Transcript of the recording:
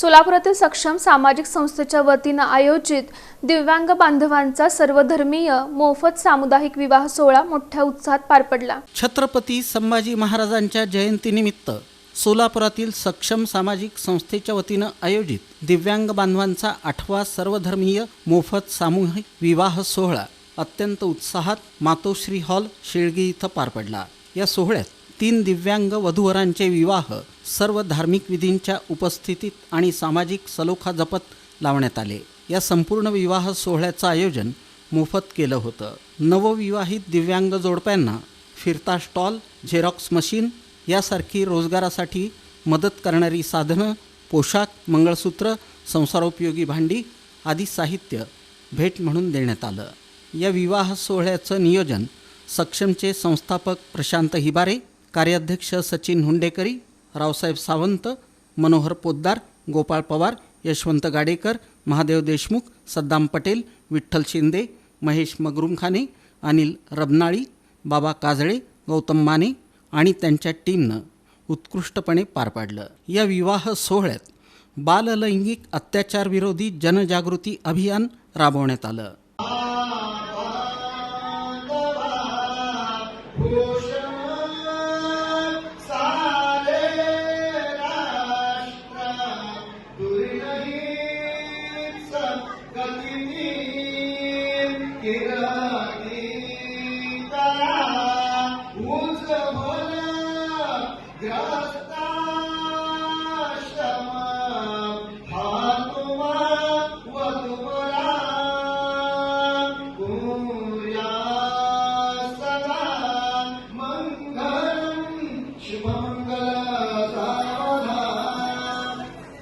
सोलापुरातील सक्षम सामाजिक संस्थेच्या वतीनं आयोजित दिव्यांग बांधवांचा सर्वधर्मीय मोफत सामुदायिक विवाह सोहळा मोठ्या उत्साहात पार पडला. छत्रपती संभाजी महाराजांच्या जयंतीनिमित्त सोलापुरातील सक्षम सामाजिक संस्थेच्या वतीनं आयोजित दिव्यांग बांधवांचा आठवा सर्वधर्मीय मोफत सामूहिक विवाह सोहळा अत्यंत उत्साहात मातोश्री हॉल शेळगी इथं पार पडला. या सोहळ्यात तीन दिव्यांग वधूवरांचे विवाह सर्व धार्मिक विधींच्या उपस्थितीत आणि सामाजिक सलोखा जपत लावण्यात आले. या संपूर्ण विवाह सोहळ्याचं आयोजन मोफत केलं होतं. नवविवाहित दिव्यांग जोडप्यांना फिरता स्टॉल झेरॉक्स मशीन यासारखी रोजगारासाठी मदत करणारी साधनं पोशाख मंगळसूत्र संसारोपयोगी भांडी आदी साहित्य भेट म्हणून देण्यात आलं. या विवाह सोहळ्याचं नियोजन सक्षमचे संस्थापक प्रशांत हिबारे कार्याध्यक्ष सचिन हुंडेकरी रावसाहेब सावंत मनोहर पोद्दार गोपाळ पवार यशवंत गाडेकर महादेव देशमुख सद्दाम पटेल विठ्ठल शिंदे महेश मगरुमखाने अनिल रबनाळी बाबा काजळे गौतम माने आणि त्यांच्या टीमनं उत्कृष्टपणे पार पाडलं. या विवाह सोहळ्यात बाललैंगिक अत्याचारविरोधी जनजागृती अभियान राबवण्यात आलं. शुभम